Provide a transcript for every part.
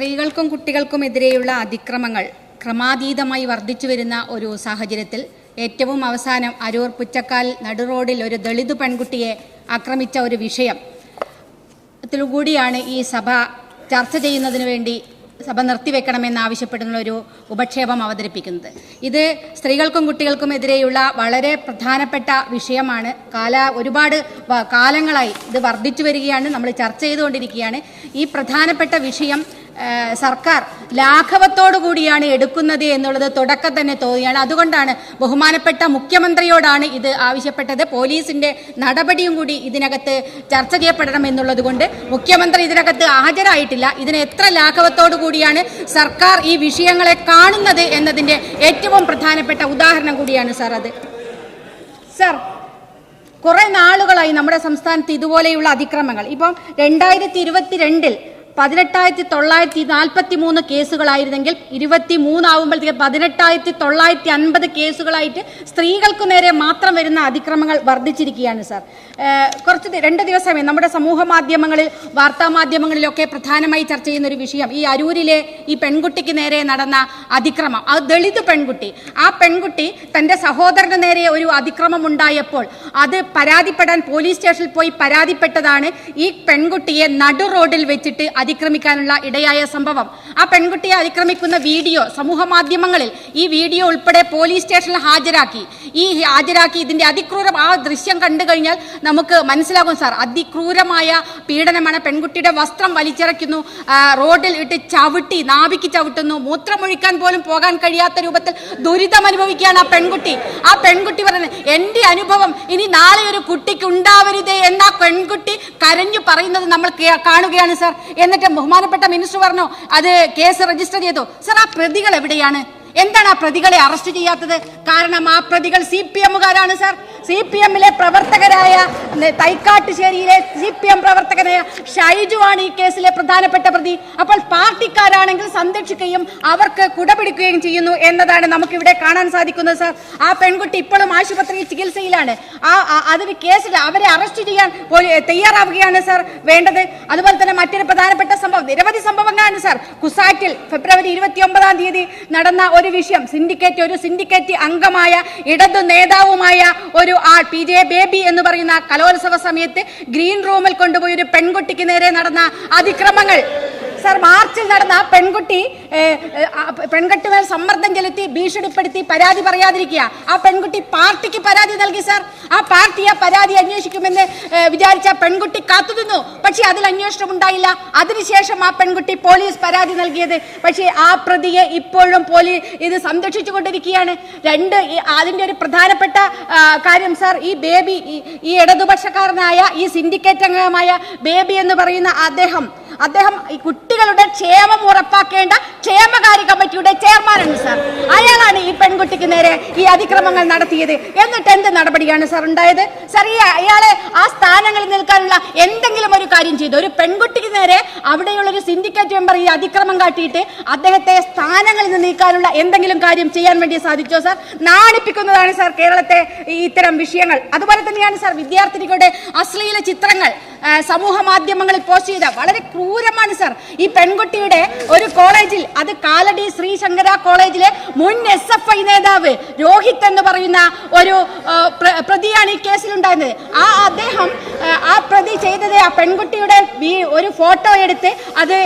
സ്ത്രീകൾക്കും കുട്ടികൾക്കും എതിരെയുള്ള അതിക്രമങ്ങൾ ക്രമാതീതമായി വർദ്ധിച്ചു വരുന്ന ഒരു സാഹചര്യത്തിൽ ഏറ്റവും അവസാനം അരൂർ പുച്ചക്കാൽ നടുറോഡിൽ ഒരു ദളിത് പെൺകുട്ടിയെ ആക്രമിച്ച ഒരു വിഷയം. ത്തിലുകൂടിയാണ് ഈ സഭ ചർച്ച ചെയ്യുന്നതിന് വേണ്ടി സഭ നിർത്തിവെക്കണമെന്നാവശ്യപ്പെടുന്ന ഒരു ഉപക്ഷേപം അവതരിപ്പിക്കുന്നത്. ഇത് സ്ത്രീകൾക്കും കുട്ടികൾക്കും എതിരെയുള്ള വളരെ പ്രധാനപ്പെട്ട വിഷയമാണ്. കാല ഒരുപാട് കാലങ്ങളായി ഇത് വർദ്ധിച്ചു വരികയാണ്. നമ്മൾ ചർച്ച ചെയ്തുകൊണ്ടിരിക്കുകയാണ്. ഈ പ്രധാനപ്പെട്ട വിഷയം സർക്കാർ ലാഘവത്തോടു കൂടിയാണ് എടുക്കുന്നത് എന്നുള്ളത് തുടക്കം തന്നെ തോന്നിയാണ്. അതുകൊണ്ടാണ് ബഹുമാനപ്പെട്ട മുഖ്യമന്ത്രിയോടാണ് ഇത് ആവശ്യപ്പെട്ടത്. പോലീസിന്റെ നടപടിയും കൂടി ഇതിനകത്ത് ചർച്ച ചെയ്യപ്പെടണം എന്നുള്ളത് കൊണ്ട് മുഖ്യമന്ത്രി ഇതിനകത്ത് ഹാജരായിട്ടില്ല. ഇതിന് എത്ര ലാഘവത്തോടു കൂടിയാണ് സർക്കാർ ഈ വിഷയങ്ങളെ കാണുന്നത് എന്നതിന്റെ ഏറ്റവും പ്രധാനപ്പെട്ട ഉദാഹരണം കൂടിയാണ് സാർ അത്. സാർ കുറെ നാളുകളായി നമ്മുടെ സംസ്ഥാനത്ത് ഇതുപോലെയുള്ള അതിക്രമങ്ങൾ. ഇപ്പം രണ്ടായിരത്തി ഇരുപത്തിരണ്ടിൽ പതിനെട്ടായിരത്തി തൊള്ളായിരത്തി നാൽപ്പത്തി മൂന്ന് കേസുകളായിരുന്നെങ്കിൽ ഇരുപത്തി മൂന്നാവുമ്പോഴത്തേക്ക് പതിനെട്ടായിരത്തി തൊള്ളായിരത്തി അൻപത് കേസുകളായിട്ട് സ്ത്രീകൾക്ക് നേരെ മാത്രം വരുന്ന അതിക്രമങ്ങൾ വർദ്ധിച്ചിരിക്കുകയാണ് സാർ. കുറച്ച് രണ്ട് ദിവസമേ നമ്മുടെ സമൂഹ മാധ്യമങ്ങളിൽ വാർത്താ മാധ്യമങ്ങളിലൊക്കെ പ്രധാനമായി ചർച്ച ചെയ്യുന്ന ഒരു വിഷയം. ഈ അരൂരിലെ ഈ പെൺകുട്ടിക്ക് നേരെ നടന്ന അതിക്രമം. ആ ദളിത് പെൺകുട്ടി. ആ പെൺകുട്ടി തന്റെ സഹോദരന് നേരെ ഒരു അതിക്രമം ഉണ്ടായപ്പോൾ അത് പരാതിപ്പെടാൻ പോലീസ് സ്റ്റേഷനിൽ പോയി പരാതിപ്പെട്ടതാണ് ഈ പെൺകുട്ടിയെ നടു റോഡിൽ വെച്ചിട്ട് അതിക്രമിക്കാനുള്ള ഇടയായ സംഭവം ആ പെൺകുട്ടിയെ അതിക്രമിക്കുന്ന വീഡിയോ സമൂഹ മാധ്യമങ്ങളിൽ ഈ വീഡിയോ ഉൾപ്പെടെ പോലീസ് സ്റ്റേഷനിൽ ഹാജരാക്കി. ഈ ഹാജരാക്കി ഇതിന്റെ അതിക്രൂരം ആ ദൃശ്യം കണ്ടു കഴിഞ്ഞാൽ നമുക്ക് മനസ്സിലാകും സാർ. അതിക്രൂരമായ പീഡനമാണ് പെൺകുട്ടിയുടെ വസ്ത്രം വലിച്ചിറക്കുന്നു റോഡിൽ ഇട്ട് ചവിട്ടി നാവിക്ക് ചവിട്ടുന്നു മൂത്രമൊഴിക്കാൻ പോലും പോകാൻ കഴിയാത്ത രൂപത്തിൽ ദുരിതം അനുഭവിക്കുകയാണ് ആ പെൺകുട്ടി. ആ പെൺകുട്ടി പറയുന്നത് എന്റെ അനുഭവം ഇനി നാളെ ഒരു കുട്ടിക്ക് ഉണ്ടാവരുതേ എന്ന പെൺകുട്ടി കരഞ്ഞു പറയുന്നത് നമ്മൾ കാണുകയാണ് സാർ. എന്നിട്ട് ബഹുമാനപ്പെട്ട മിനിസ്റ്റർ പറഞ്ഞു അത് കേസ് രജിസ്റ്റർ ചെയ്തു. സർ ആ പ്രതികൾ എവിടെയാണ്? എന്താണ് ആ പ്രതികളെ അറസ്റ്റ് ചെയ്യാത്തത്? കാരണം ആ പ്രതികൾ സി പി എമ്മുകാരാണ് സാർ സി പി എമ്മിലെ പ്രവർത്തകരായ തൈക്കാട്ടുശേരിയിലെ സി പി എം പ്രവർത്തകനായ ഷൈജു ആണ് ഈ കേസിലെ പ്രധാനപ്പെട്ട പ്രതി. അപ്പോൾ പാർട്ടിക്കാരാണെങ്കിൽ സംരക്ഷിക്കുകയും അവർക്ക് കുടപിടിക്കുകയും ചെയ്യുന്നു എന്നതാണ് നമുക്കിവിടെ കാണാൻ സാധിക്കുന്നത് സാർ. ആ പെൺകുട്ടി ഇപ്പോഴും ആശുപത്രിയിൽ ചികിത്സയിലാണ്. ആ- അതിന് കേസിൽ അവരെ അറസ്റ്റ് ചെയ്യാൻ തയ്യാറാവുകയാണ് സാർ വേണ്ടത്. അതുപോലെ തന്നെ മറ്റൊരു പ്രധാനപ്പെട്ട സംഭവം നിരവധി സംഭവങ്ങളാണ് സാർ. കുസാറ്റിൽ ഫെബ്രുവരി ഇരുപത്തി ഒമ്പതാം തീയതി നടന്ന ഒരു വിഷയം സിൻഡിക്കേറ്റ് ഒരു സിൻഡിക്കേറ്റ് അംഗമായ ഇടതു നേതാവുമായ ഒരു ആൾ പി ജെ ബേബി എന്ന് പറയുന്ന കലോത്സവ സമയത്ത് ഗ്രീൻ റൂമിൽ കൊണ്ടുപോയി ഒരു പെൺകുട്ടിക്ക് നേരെ നടന്ന അതിക്രമങ്ങൾ. സാർ മാർച്ചിൽ നടന്ന പെൺകുട്ടി പെൺകുട്ടികൾ പെൺകുട്ടി മേൽ സമ്മർദ്ദം ചെലുത്തി ഭീഷണിപ്പെടുത്തി പരാതി പറയാതിരിക്കുക. ആ പെൺകുട്ടി പാർട്ടിക്ക് പരാതി നൽകി സാർ. ആ പാർട്ടി ആ പരാതി അന്വേഷിക്കുമെന്ന് വിചാരിച്ച പെൺകുട്ടി കാത്തുനിന്നു പക്ഷേ അതിൽ അന്വേഷണം ഉണ്ടായില്ല. അതിനുശേഷം ആ പെൺകുട്ടി പോലീസ് പരാതി നൽകിയത്. പക്ഷേ ആ പ്രതിയെ ഇപ്പോഴും പോലീസ് ഇത് സംരക്ഷിച്ചുകൊണ്ടിരിക്കുകയാണ്. രണ്ട് അതിന്റെ ഒരു പ്രധാനപ്പെട്ട കാര്യം സാർ ഈ ബേബി ഈ ഇടതുപക്ഷക്കാരനായ ഈ സിൻഡിക്കേറ്റ് അംഗമായ ബേബി എന്ന് പറയുന്ന അദ്ദേഹം അദ്ദേഹം ഈ കുട്ടികളുടെ ക്ഷേമം ഉറപ്പാക്കേണ്ട ക്ഷേമകാര്യ കമ്മിറ്റിയുടെ ചെയർമാനാണ് സാർ. അയാളാണ് ഈ പെൺകുട്ടിക്ക് നേരെ ഈ അതിക്രമങ്ങൾ നടത്തിയത്. എന്നിട്ട് എന്ത് നടപടിയാണ് സാർ ഉണ്ടായത്? സാർ ഈ അയാളെ ആ സ്ഥാനങ്ങളിൽ നിൽക്കാനുള്ള എന്തെങ്കിലും ഒരു കാര്യം ചെയ്തു. ഒരു പെൺകുട്ടിക്ക് നേരെ അവിടെയുള്ള ഒരു സിൻഡിക്കേറ്റ് മെമ്പർ ഈ അതിക്രമം കാട്ടിയിട്ട് അദ്ദേഹത്തെ സ്ഥാനങ്ങളിൽ നിന്ന് നീക്കാനുള്ള എന്തെങ്കിലും കാര്യം ചെയ്യാൻ വേണ്ടി സാധിച്ചോ സാർ? നാണിപ്പിക്കുന്നതാണ് സാർ കേരളത്തെ ഇത്തരം വിഷയങ്ങൾ. അതുപോലെ തന്നെയാണ് സാർ വിദ്യാർത്ഥിനികളുടെ അശ്ലീല ചിത്രങ്ങൾ സമൂഹ മാധ്യമങ്ങളിൽ പോസ്റ്റ് ചെയ്ത വളരെ ക്രൂരമാണ് സർ. ഈ പെൺകുട്ടിയുടെ ഒരു കോളേജിൽ അത് കാലടി ശ്രീശങ്കര കോളേജിലെ മുൻ എസ് എഫ് ഐ നേതാവ് രോഹിത് എന്ന് പറയുന്ന ഒരു പ്രതിയാണ് ഈ കേസിലുണ്ടായിരുന്നത് ആ അദ്ദേഹം ആ, പ്രതി ചെയ്തത് ആ പെൺകുട്ടിയുടെ ഒരു ഫോട്ടോ എടുത്ത് അത്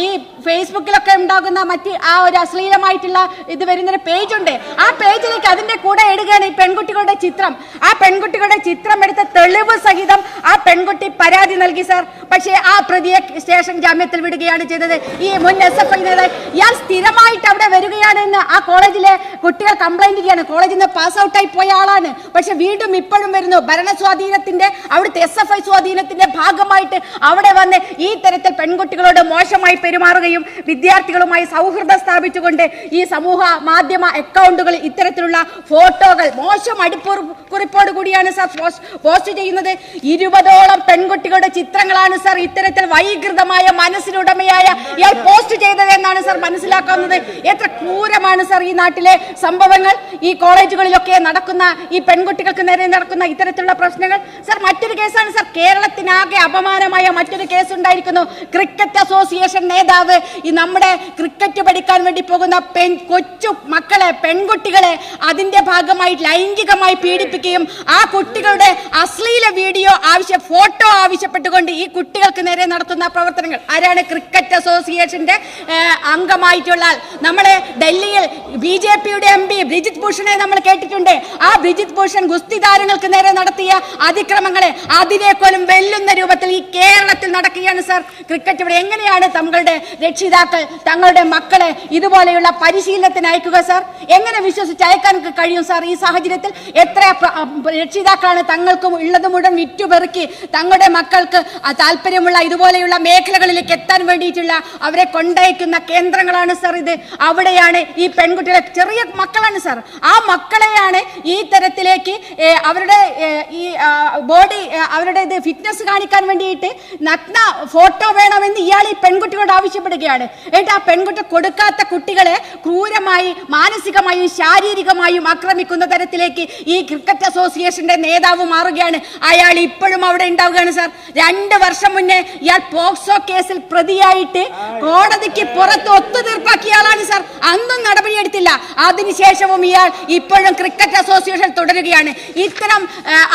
ഈ ഫേസ്ബുക്കിലൊക്കെ ഉണ്ടാകുന്ന മറ്റ് ആ ഒരു അശ്ലീലമായിട്ടുള്ള ഇത് വരുന്നൊരു പേജ് ഉണ്ട് ആ പേജിലേക്ക് അതിന്റെ കൂടെ ഇടുകയാണ് ഈ പെൺകുട്ടികളുടെ ചിത്രം. ആ പെൺകുട്ടികളുടെ ചിത്രം എടുത്ത തെളിവ് സഹിതം ആ പെൺകുട്ടി പരാതി നൽകി സാർ. പക്ഷേ ആ പ്രതിയെ സ്റ്റേഷൻ ജാമ്യത്തിൽ വിടുകയാണ് ചെയ്തത്. ഈ മുൻ എസ് എഫ് ഐ നേതാവ് ഇയാൾ സ്ഥിരമായിട്ട് അവിടെ വരികയാണെന്ന് ആ കോളേജിലെ കുട്ടികൾ കംപ്ലൈന്റ് ചെയ്യാണ് കോളേജിൽ നിന്ന് പാസ് ഔട്ടായി പോയ ആളാണ്. പക്ഷെ വീണ്ടും ഇപ്പോഴും വരുന്നു. ഭരണസ്വാധീനത്തിന്റെ അവിടുത്തെ എസ് എഫ് ഐ സ്വാധീനത്തിന്റെ ഭാഗമായിട്ട് അവിടെ വന്ന് ഈ തരത്തിൽ പെൺകുട്ടികളോട് മോശമായി പെരുമാറുകയും വിദ്യാർത്ഥികളുമായി സൗഹൃദം സ്ഥാപിച്ചുകൊണ്ട് ഈ സമൂഹ മാധ്യമ അക്കൗണ്ടുകളിൽ ഇത്തരത്തിലുള്ള ഫോട്ടോകൾ മോശം അടുപ്പുറ കുറിപ്പോട് കൂടിയാണ് സാർ പോസ്റ്റ് ചെയ്യുന്നത്. ഇരുപതോളം പെൺകുട്ടികളുടെ ചിത്രങ്ങളാണ് സാർ ഇത്തരത്തിൽ വൈകൃതമായ മനസ്സിനുടമയായ ഇയാൾ പോസ്റ്റ് ചെയ്തത് എന്നാണ് സാർ മനസ്സിലാക്കാവുന്നത്. എത്ര ക്രൂരമാണ് സാർ ഈ നാട്ടിലെ സംഭവങ്ങൾ. ഈ കോളേജുകളിലൊക്കെ നടക്കുന്ന ഈ പെൺകുട്ടികൾക്ക് നേരെ നടക്കുന്ന ഇത്തരത്തിലുള്ള പ്രശ്നങ്ങൾ. സാർ മറ്റൊരു കേസാണ് സാർ കേരളത്തിനാകെ അപമാനമായ മറ്റൊരു കേസ് ഉണ്ടായിരിക്കുന്നു ക്രിക്കറ്റ് അസോസിയേഷൻ നേതാവ് ഈ നമ്മുടെ ക്രിക്കറ്റ് പഠിക്കാൻ വേണ്ടി പോകുന്ന പെൺ കൊച്ചു മക്കളെ പെൺകുട്ടികളെ അതിന്റെ ഭാഗമായി ലൈംഗികമായി പീഡിപ്പിക്കുകയും ആ കുട്ടികളുടെ അശ്ലീല വീഡിയോ ആവശ്യ ഫോട്ടോ ആവശ്യപ്പെട്ടുകൊണ്ട് ഈ കുട്ടികൾക്ക് നേരെ നടത്തുന്ന പ്രവർത്തനങ്ങൾ. ആരാണ് ക്രിക്കറ്റ് അസോസിയേഷന്റെ അംഗമായിട്ടുള്ള നമ്മളെ ഡൽഹിയിൽ ബി ജെ പിയുടെ എം പി ബ്രിജിത് ഭൂഷണെ നമ്മൾ കേട്ടിട്ടുണ്ട്. ആ ബ്രിജിത് ഭൂഷൺ ഗുസ്തി താരങ്ങൾക്ക് നേരെ നടത്തിയ അതിക്രമങ്ങളെ അതിനേക്കാളും വെല്ലുന്ന രൂപത്തിൽ ഈ കേരളത്തിൽ നടക്കുകയാണ് സാർ. ക്രിക്കറ്റ് ഇവിടെ എങ്ങനെയാണ് തങ്ങളുടെ രക്ഷിതാക്കൾ തങ്ങളുടെ മക്കളെ ഇതുപോലെയുള്ള പരിശീലനത്തിന് അയക്കുക സാർ. എങ്ങനെ വിശ്വസിച്ച് അയക്കാൻ കഴിയും സാർ ഈ സാഹചര്യത്തിൽ? എത്ര രക്ഷിതാക്കളാണ് തങ്ങൾക്കും ഉള്ളത് മുഴുവൻ വിറ്റുപെറുക്കി തങ്ങളുടെ മക്കൾക്ക് താല്പര്യമുള്ള ഇതുപോലെയുള്ള മേഖലകളിലേക്ക് എത്താൻ വേണ്ടിയിട്ടുള്ള അവരെ കൊണ്ടയക്കുന്ന കേന്ദ്രങ്ങളാണ് സർ ഇത്. അവിടെയാണ് ഈ പെൺകുട്ടികളെ ചെറിയ മക്കളാണ് സർ. ആ മക്കളെയാണ് ഈ തരത്തിലേക്ക് അവരുടെ ഈ ബോഡി അവരുടെ ഇത് ഫിറ്റ്നസ് കാണിക്കാൻ വേണ്ടിയിട്ട് നഗ്ന ഫോട്ടോ വേണമെന്ന് ഇയാൾ ഈ പെൺകുട്ടികളോട് ആവശ്യപ്പെടുകയാണ് എന്നിട്ട് ആ പെൺകുട്ടി കൊടുക്കാത്ത കുട്ടികളെ ക്രൂരമായി മാനസികമായും ശാരീരികമായും ആക്രമിക്കുന്ന തരത്തിലേക്ക് ഈ ക്രിക്കറ്റ് അസോസിയേഷന്റെ നേതാവ് മാറുകയാണ്. അയാൾ ഇപ്പോഴും അവിടെ ഉണ്ടാവുകയാണ് സാർ. രണ്ട് വർഷം മുന്നേ ഇയാൾ പോക്സോ കേസിൽ പ്രതിയായിട്ട് കോടതിക്ക് പുറത്ത് ഒത്തുതീർപ്പാക്കിയ ആളാണ് സാർ. അന്നും നടപടിയെടുത്തില്ല. അതിനുശേഷവും ഇയാൾ ഇപ്പോഴും ക്രിക്കറ്റ് അസോസിയേഷൻ തുടരുകയാണ്. ഇത്തരം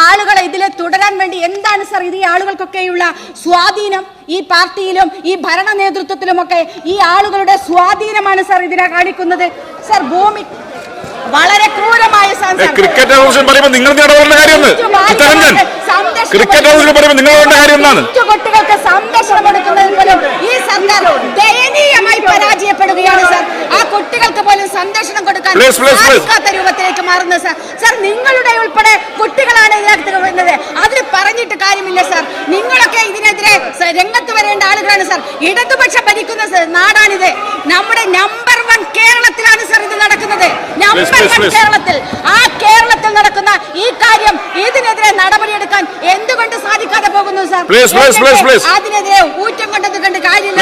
ആളുകളെ ഇതിൽ തുടരാൻ വേണ്ടി എന്താണ് സാർ ഇത് ഈ ആളുകൾക്കൊക്കെയുള്ള സ്വാധീനം? ഈ പാർട്ടിയിലും ഈ ഭരണ നേതൃത്വത്തിലുമൊക്കെ ഈ ആളുകളുടെ സ്വാധീനമാണ് സാർ ഇതിനെ കാണിക്കുന്നത്. സർ ഭൂമി വളരെ ക്രൂരമായ. ക്രിക്കറ്റ് പറയുമ്പോൾ നിങ്ങൾ ഇടപെടേണ്ട കാര്യം സംരക്ഷണം ക്രിക്കറ്റ് പറയുമ്പോൾ നിങ്ങൾ കാര്യം എന്താണ്? കുട്ടികൾക്ക് സംരക്ഷണം കൊടുക്കുന്നതിൽ പോലും ഈ സർക്കാർ ദയനീയമായി പരാജയപ്പെടുകയാണ് സർ. ആ രൂപത്തിലേക്ക് മാറുന്നത് സാർ സാർ നിങ്ങളുടെ ഉൾപ്പെടെ കുട്ടികളാണ് ഇതിനകത്ത് വരുന്നത്. അതിൽ പറഞ്ഞിട്ട് കാര്യമില്ല സാർ നിങ്ങളൊക്കെ ഇതിനെതിരെ രംഗത്ത് വരേണ്ട ആളുകളാണ് സാർ ഇടതുപക്ഷ ഭരിക്കുന്ന നാടാണിത്. നമ്മുടെ നമ്പർ വൺ കേരളത്തിലാണ് സാർ ഇത് നടക്കുന്നത്. നമ്പർ വൺ കേരളത്തിൽ. ആ കേരളത്തിൽ നടക്കുന്ന ഈ കാര്യം ഇതിനെതിരെ നടപടിയെടുക്കാൻ എന്തുകൊണ്ട് സാധിക്കാതെ പോകുന്നു സാർ. അതിനെതിരെ ഊറ്റം കൊണ്ടത് കണ്ട് കാര്യമില്ല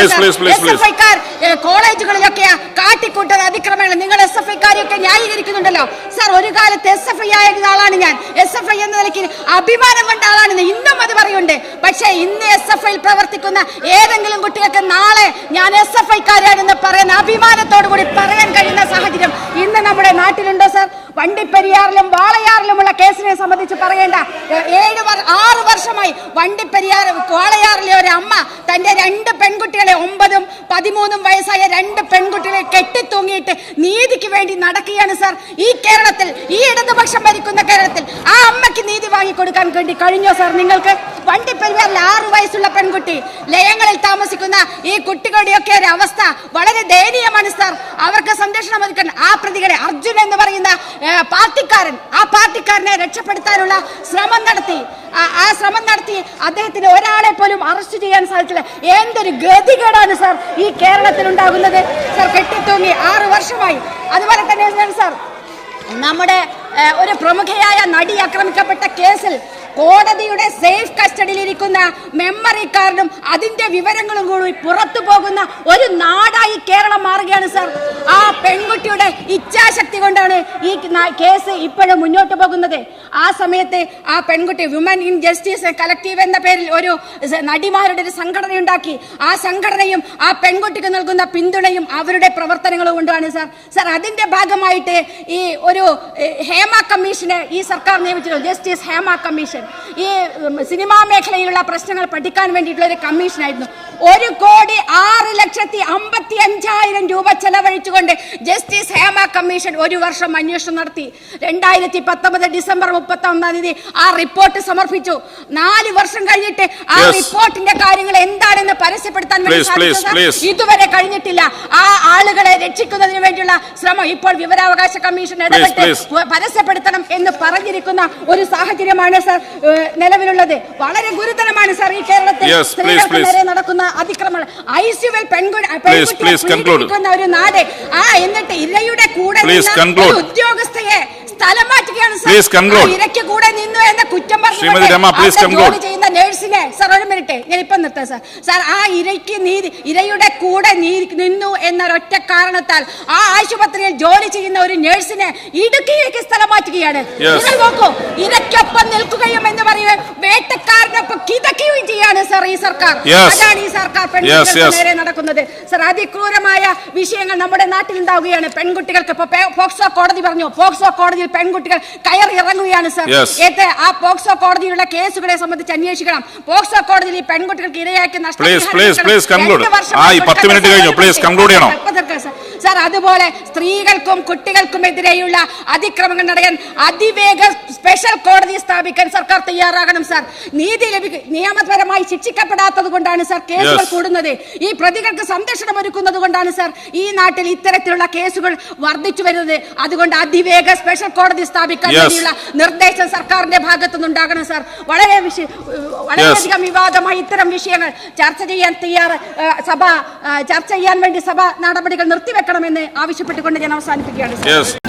sir please, please, S F കോളേജുകളിലൊക്കെ കാട്ടിക്കൂട്ടത് അതിക്രമങ്ങൾ. നിങ്ങൾ എസ് എഫ് ഐക്കാരെയൊക്കെ ന്യായീകരിക്കുന്നുണ്ടല്ലോ. സാർ ഒരു കാലത്ത് എസ് എഫ് ഐ ആയിരുന്ന ആളാണ് ഞാൻ. എസ് എഫ് ഐ എന്ന നിലയ്ക്ക് അഭിമാനം കൊണ്ട ആളാണ്. ഇന്നും അത് പറയുന്നുണ്ട്. പക്ഷേ ഇന്ന് എസ് എഫ് ഐയിൽ പ്രവർത്തിക്കുന്ന ഏതെങ്കിലും കുട്ടികൾക്ക് നാളെ ഞാൻ എസ് എഫ് ഐക്കാരാണെന്ന് പറയുന്ന അഭിമാനത്തോടു കൂടി പറയാൻ കഴിയുന്ന സാഹചര്യം ഇന്ന് നമ്മുടെ നാട്ടിലുണ്ടോ സാർ? വണ്ടിപ്പെരിയാറിലും വാളയാറിലുമുള്ള കേസിനെ സംബന്ധിച്ച് പറയേണ്ട ഏഴ് ആറ് വർഷമായി വണ്ടിപ്പെരിയാർ വാളയാറിലെ ഒരു അമ്മ തന്റെ രണ്ട് പെൺകുട്ടികളെ ഒമ്പതും പതിമൂന്നും വയസ്സായ രണ്ട് പെൺകുട്ടികളെ കെട്ടിത്തൂങ്ങിയിട്ട് നീതിക്ക് വേണ്ടി നടക്കുകയാണ് സാർ. ഈ കേരളത്തിൽ ഈ ഇടതുപക്ഷം ഭരിക്കുന്ന കേരളത്തിൽ ആ അമ്മയ്ക്ക് നീതി വാങ്ങിക്കൊടുക്കാൻ വേണ്ടി കഴിഞ്ഞോ സാർ നിങ്ങൾക്ക്? വണ്ടിപ്പെരിയാറിൽ ആറു വയസ്സുള്ള പെൺകുട്ടി. ലയങ്ങളിൽ താമസിക്കുന്ന ഈ കുട്ടികളുടെയൊക്കെ ഒരു അവസ്ഥ വളരെ ദയനീയമാണ് സർ അവർക്ക് സംരക്ഷണം ഒരുക്കാൻ ആ പ്രതികളെ അർജുൻ എന്ന് പറയുന്ന പാർട്ടിക്കാരൻ ആ പാർട്ടിക്കാരനെ രക്ഷപ്പെടുത്താനുള്ള ശ്രമം നടത്തി. ആ ശ്രമം നടത്തി അദ്ദേഹത്തിന് ഒരാളെ പോലും അറസ്റ്റ് ചെയ്യാൻ സാധിച്ചില്ല. എന്തൊരു ഗതികേടാണ് സർ ഈ കേരളത്തിൽ ഉണ്ടാകുന്നത്. സർ കെട്ടിത്തൂങ്ങി ആറു വർഷമായി. അതുപോലെ തന്നെ സാർ നമ്മുടെ ഒരു പ്രമുഖയായ നടി ആക്രമിക്കപ്പെട്ട കേസിൽ കോടതിയുടെ സേഫ് കസ്റ്റഡിയിലിരിക്കുന്ന മെമ്മറി കാർഡും അതിന്റെ വിവരങ്ങളും കൂടി പുറത്തു പോകുന്ന ഒരു നാടായി കേരളം മാറുകയാണ് സർ. ആ പെൺകുട്ടിയുടെ ഇച്ഛാശക്തി കൊണ്ടാണ് ഈ കേസ് ഇപ്പോഴും മുന്നോട്ട് പോകുന്നത്. ആ സമയത്ത് ആ പെൺകുട്ടി വുമൻ ഇൻ ജസ്റ്റിസ് കളക്റ്റീവ് എന്ന പേരിൽ ഒരു നടിമാരുടെ ഒരു സംഘടന ഉണ്ടാക്കി ആ സംഘടനയും ആ പെൺകുട്ടിക്ക് നൽകുന്ന പിന്തുണയും അവരുടെ പ്രവർത്തനങ്ങളും കൊണ്ടാണ് സാർ. സാർ അതിന്റെ ഭാഗമായിട്ട് ഈ ഒരു ഹേമ കമ്മീഷനെ ഈ സർക്കാർ നിയമിച്ചിട്ടുണ്ട് ജസ്റ്റിസ് ഹേമ കമ്മീഷൻ. ഈ സിനിമാ മേഖലയിലുള്ള പ്രശ്നങ്ങൾ പഠിക്കാൻ വേണ്ടിയിട്ടുള്ള ഒരു കമ്മീഷനായിരുന്നു. ഒരു കോടി ആറ് ലക്ഷത്തി അമ്പത്തി അഞ്ചായിരം രൂപ ചെലവഴിച്ചുകൊണ്ട് ജസ്റ്റിസ് ഹേമ കമ്മീഷൻ ഒരു വർഷം അന്വേഷണം നടത്തി. രണ്ടായിരത്തി പത്തൊമ്പത് ഡിസംബർ മുപ്പത്തി ഒന്നാം തീയതി ആ റിപ്പോർട്ട് സമർപ്പിച്ചു. നാല് വർഷം കഴിഞ്ഞിട്ട് ആ റിപ്പോർട്ടിന്റെ കാര്യങ്ങൾ എന്താണെന്ന് പരസ്യപ്പെടുത്താൻ വേണ്ടി. ഇതുവരെ കഴിഞ്ഞിട്ടില്ല. ആ ആളുകളെ രക്ഷിക്കുന്നതിന് വേണ്ടിയുള്ള ശ്രമം ഇപ്പോൾ വിവരാവകാശ കമ്മീഷൻ ഇടപെട്ട്. പരസ്യപ്പെടുത്തണം എന്ന് പറഞ്ഞിരിക്കുന്ന ഒരു സാഹചര്യമാണ് സർ നിലവിലുള്ളത്. വളരെ ഗുരുതരമാണ് സർ ഈ കേരളത്തിൽ സ്ത്രീകൾക്ക് നേരെ നടക്കുന്ന അതിക്രമങ്ങൾ. ഐ Please, പെൺകുട്ടി ഒരു നാട്. ആ എന്നിട്ട് ഇരയുടെ കൂടെ ഉദ്യോഗസ്ഥയെ സ്ഥലം മാറ്റുകയാണ് പ്ലീസ് കൺക്ലൂഡ് ഇരയ്ക്ക് കൂടെ നിന്നു എന്ന കുറ്റം ശ്രീമതി രമ, പ്ലീസ് കൺക്ലൂഡ്. ചെയ്യുന്ന നേഴ്സിനെ സാർ ഒരു മിനിറ്റ്. ഞാൻ ഇപ്പം നിർത്താം സാർ. സാർ ആ ഇരയ്ക്ക് നീതി ഇരയുടെ കൂടെ നീ നിന്നു എന്നൊരൊറ്റ കാരണത്താൽ ആ ആശുപത്രിയിൽ ജോലി ചെയ്യുന്ന ഒരു നേഴ്സിനെ ഇടുക്കിയിലേക്ക് സ്ഥലം മാറ്റുകയാണ്. നിങ്ങൾ നോക്കൂ ഇരയ്ക്കൊപ്പം നിൽക്കുകയും എന്ന് പറയുന്നത് വേട്ടക്കാരനൊപ്പം കിതക്കുകയും ചെയ്യാണ് സാർ ഈ സർക്കാർ. അതാണ് ഈ സർക്കാർ പെൺകുട്ടികൾക്ക് നേരെ നടക്കുന്നത്. സർ അതിക്രൂരമായ വിഷയങ്ങൾ നമ്മുടെ നാട്ടിൽ ഉണ്ടാവുകയാണ് പെൺകുട്ടികൾക്ക് ഇപ്പൊ പോക്സോ കോടതി പറഞ്ഞു. പോക്സോ കോടതിയിൽ പെൺകുട്ടികൾ കയറി ഇറങ്ങുകയാണ് സർ. ഏറ്റവും ഏത് ആ പോക്സോ കോടതിയിലുള്ള കേസുകളെ സംബന്ധിച്ച് അന്വേഷിക്കണം. പോക്സോ കോടതിയിൽ ഈ പെൺകുട്ടികൾക്ക് ഇരയാക്കി Please, സാർ അതുപോലെ സ്ത്രീകൾക്കും കുട്ടികൾക്കും എതിരെയുള്ള അതിക്രമങ്ങൾ നടക്കാൻ അതിവേഗ സ്പെഷ്യൽ കോടതി സ്ഥാപിക്കാൻ സർക്കാർ തയ്യാറാകണം സാർ. നീതി ലഭിക്കും നിയമപരമായി ശിക്ഷിക്കപ്പെടാത്തത് കൊണ്ടാണ് സാർ കേസുകൾ കൂടുന്നത്. ഈ പ്രതികൾക്ക് സംരക്ഷണം ഒരുക്കുന്നത് കൊണ്ടാണ് സാർ ഈ നാട്ടിൽ ഇത്തരത്തിലുള്ള കേസുകൾ വർദ്ധിച്ചു വരുന്നത്. അതുകൊണ്ട് അതിവേഗ സ്പെഷ്യൽ കോടതി സ്ഥാപിക്കാൻ വേണ്ടിയുള്ള നിർദ്ദേശം സർക്കാരിന്റെ ഭാഗത്തു നിന്നുണ്ടാകണം സാർ. വളരെ വിഷയ വളരെയധികം വിവാദമായി ഇത്തരം വിഷയങ്ങൾ ചർച്ച ചെയ്യാൻ തയ്യാർ സഭ ചർച്ച ചെയ്യാൻ വേണ്ടി സഭ നടപടികൾ നിർത്തിവെക്കണമെന്ന് ആവശ്യപ്പെട്ടുകൊണ്ട് ഞാൻ അവസാനിപ്പിക്കുകയാണ്